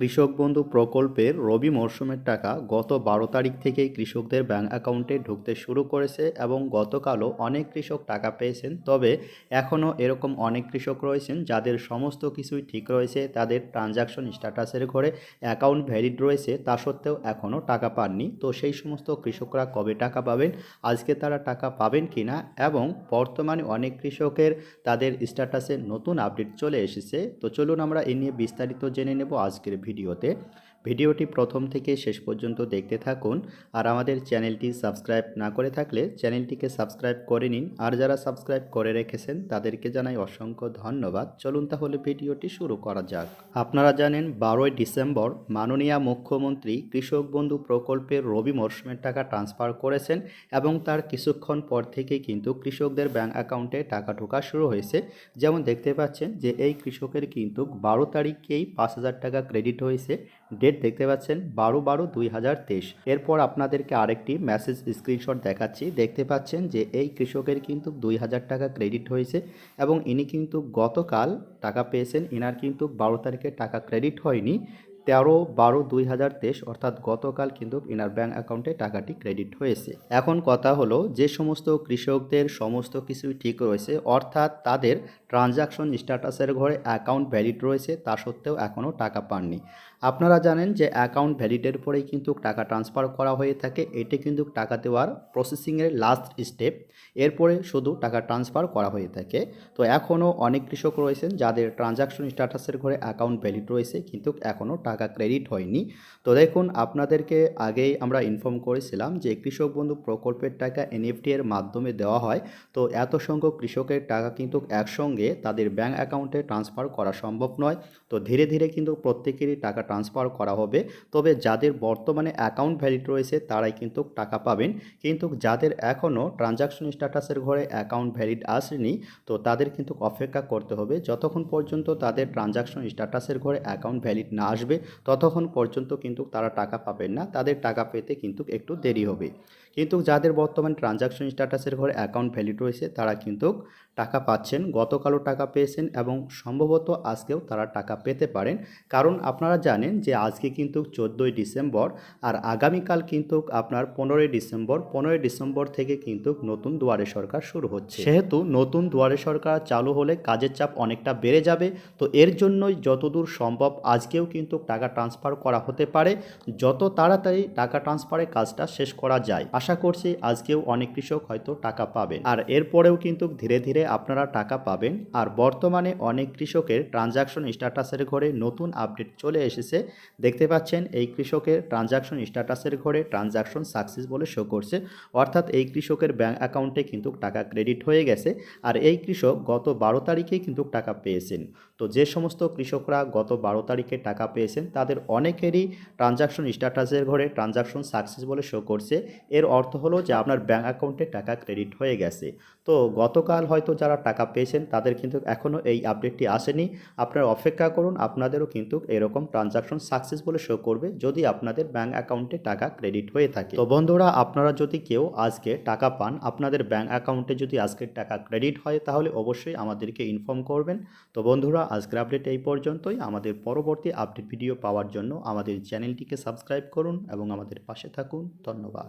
কৃষক বন্ধু প্রকল্পের রবি মরশুমের টাকা গত বারো তারিখ থেকেই কৃষকদের ব্যাংক অ্যাকাউন্টে ঢুকতে শুরু করেছে এবং গতকালও অনেক কৃষক টাকা পেয়েছেন। তবে এখনও এরকম অনেক কৃষক রয়েছেন যাদের সমস্ত কিছুই ঠিক রয়েছে, তাদের ট্রানজাকশন স্ট্যাটাসের ঘরে অ্যাকাউন্ট ভ্যালিড রয়েছে, তা সত্ত্বেও এখনও টাকা পাননি। তো সেই সমস্ত কৃষকরা কবে টাকা পাবেন, আজকে তারা টাকা পাবেন কি না এবং বর্তমানে অনেক কৃষকের তাদের স্ট্যাটাসে নতুন আপডেট চলে এসেছে। তো চলুন আমরা এ নিয়ে বিস্তারিত জেনে নেব আজকের ভিডিওতে ভিডিওটি প্রথম থেকে শেষ পর্যন্ত দেখতে থাকুন আর আমাদের চ্যানেলটি সাবস্ক্রাইব না করে থাকলে চ্যানেলটিকে সাবস্ক্রাইব করে নিন। আর যারা সাবস্ক্রাইব করে রেখেছেন, তাদেরকে জানাই অসংখ্য ধন্যবাদ। চলুন তাহলে ভিডিওটি শুরু করা যাক। আপনারা জানেন, বারোই ডিসেম্বর মাননীয় মুখ্যমন্ত্রী কৃষক বন্ধু প্রকল্পের রবি মরশুমের টাকা ট্রান্সফার করেছেন এবং তার কিছুক্ষণ পর থেকেই কিন্তু কৃষকদের ব্যাংক অ্যাকাউন্টে টাকা ঢোকা শুরু হয়েছে। যেমন দেখতে পাচ্ছেন যে এই কৃষকের কিন্তু বারো তারিখেই পাঁচ হাজার টাকা ক্রেডিট হয়েছে। ডেট দেখতে পাচ্ছেন বারো বারো দুই হাজার তেইশ। এরপর আপনাদেরকে আরেকটি মেসেজ স্ক্রিনশট দেখাচ্ছি। দেখতে পাচ্ছেন যে এই কৃষকের কিন্তু দুই হাজার টাকা ক্রেডিট হয়েছে এবং ইনি কিন্তু গতকাল টাকা পেয়েছেন। ইনার কিন্তু বারো তারিখে টাকা ক্রেডিট হয়নি। তেরো বারো দুই হাজার তেইশ, অর্থাৎ গতকাল কিন্তু ইনার ব্যাঙ্ক অ্যাকাউন্টে টাকাটি ক্রেডিট হয়েছে। এখন কথা হলো, যে সমস্ত কৃষকদের সমস্ত কিছুই ঠিক রয়েছে, অর্থাৎ তাদের ট্রানজাকশন স্ট্যাটাসের ঘরে অ্যাকাউন্ট ভ্যালিড রয়েছে, তা সত্ত্বেও এখনও টাকা পাননি। আপনারা জানেন যে অ্যাকাউন্ট ভ্যালিডের পরেই কিন্তু টাকা ট্রান্সফার করা হয়ে থাকে, এটি কিন্তু টাকা দেওয়ার প্রসেসিংয়ের লাস্ট স্টেপ, এরপরে শুধু টাকা ট্রান্সফার করা হয়ে থাকে। তো এখনও অনেক কৃষক রয়েছেন যাদের ট্রানজাকশন স্ট্যাটাসের ঘরে অ্যাকাউন্ট ভ্যালিড রয়েছে, কিন্তু এখনও টাকা ক্রেডিট হয়নি। তো দেখুন, আপনাদেরকে আগেই আমরা ইনফর্ম করেছিলাম যে কৃষক বন্ধু প্রকল্পের টাকা এনএফটি এর মাধ্যমে দেওয়া হয়। তো এত সংখ্যক কৃষকের টাকা কিন্তু একসঙ্গে তাদের ব্যাংক অ্যাকাউন্টে ট্রান্সফার করা সম্ভব নয়। তো ধীরে ধীরে কিন্তু প্রত্যেকেরই টাকা ট্রান্সফার করা হবে। তবে যাদের বর্তমানে অ্যাকাউন্ট ভ্যালিড রয়েছে, তারাই কিন্তু টাকা পাবেন। কিন্তু যাদের এখনও ট্রানজাকশন স্ট্যাটাসের ঘরে অ্যাকাউন্ট ভ্যালিড আসেনি, তো তাদের কিন্তু অপেক্ষা করতে হবে। যতক্ষণ পর্যন্ত তাদের ট্রানজাকশন স্ট্যাটাসের ঘরে অ্যাকাউন্ট ভ্যালিড না আসবে ততক্ষণ পর্যন্ত কিন্তু তারা টাকা পাবেন না। তাদের টাকা পেতে কিন্তু একটু দেরি হবে। কিন্তু যাদের বর্তমান ট্রানজাকশন স্ট্যাটাসের ঘরে অ্যাকাউন্ট ভ্যালিড রয়েছে, তারা কিন্তু টাকা পাচ্ছেন, গতকালও টাকা পেয়েছেন এবং সম্ভবত আজকেও তারা টাকা পেতে পারেন। কারণ আপনারা জানেন যে আজকে কিন্তু চোদ্দোই ডিসেম্বর আর আগামীকাল কিন্তু আপনার পনেরোই ডিসেম্বর পনেরোই ডিসেম্বর থেকে কিন্তু নতুন দুয়ারে সরকার শুরু হচ্ছে। সেহেতু নতুন দুয়ারে সরকার চালু হলে কাজের চাপ অনেকটা বেড়ে যাবে। তো এর জন্যই যতদূর সম্ভব আজকেও কিন্তু টাকা ট্রান্সফার করা হতে পারে। যত তাড়াতাড়ি টাকা ট্রান্সফারের কাজটা শেষ করা যায়, আশা করছি আজকেও অনেক কৃষক হয়তো টাকা পাবেন। আর এরপরেও কিন্তু ধীরে ধীরে আপনারা টাকা পাবেন। আর বর্তমানে অনেক কৃষকের ট্রানজাকশন স্ট্যাটাসের ঘরে নতুন আপডেট চলে এসেছে। দেখতে পাচ্ছেন, এই কৃষকের ট্রানজাকশন স্ট্যাটাসের ঘরে ট্রানজাকশন সাকসেস বলে শো করছে। অর্থাৎ এই কৃষকের ব্যাঙ্ক অ্যাকাউন্টে কিন্তু টাকা ক্রেডিট হয়ে গেছে। আর এই কৃষক গত বারো তারিখেই কিন্তু টাকা পেয়েছেন। তো যে সমস্ত কৃষকরা গত বারো তারিখে টাকা পেয়েছেন তাদের অনেকেরই ট্রানজাকশন স্ট্যাটাসের ঘরে ট্রানজাকশন সাকসেস বলে শো করছে। এর অর্থ হলো যে আপনার ব্যাঙ্ক অ্যাকাউন্টে টাকা ক্রেডিট হয়ে গেছে। তো গতকাল হয়তো যারা টাকা পেয়েছেন, তাদের কিন্তু এখনও এই আপডেটটি আসেনি। আপনারা অপেক্ষা করুন, আপনাদেরও কিন্তু এরকম ট্রানজাকশন সাকসেস বলে শো করবে যদি আপনাদের ব্যাঙ্ক অ্যাকাউন্টে টাকা ক্রেডিট হয়ে থাকে। তো বন্ধুরা, আপনারা যদি কেউ আজকে টাকা পান, আপনাদের ব্যাঙ্ক অ্যাকাউন্টে যদি আজকে টাকা ক্রেডিট হয়, তাহলে অবশ্যই আমাদেরকে ইনফর্ম করবেন। তো বন্ধুরা, আজকের আপডেট এই পর্যন্তই। আমাদের পরবর্তী আপডেট ভিডিও পাওয়ার জন্য আমাদের চ্যানেলটিকে সাবস্ক্রাইব করুন এবং আমাদের পাশে থাকুন। ধন্যবাদ।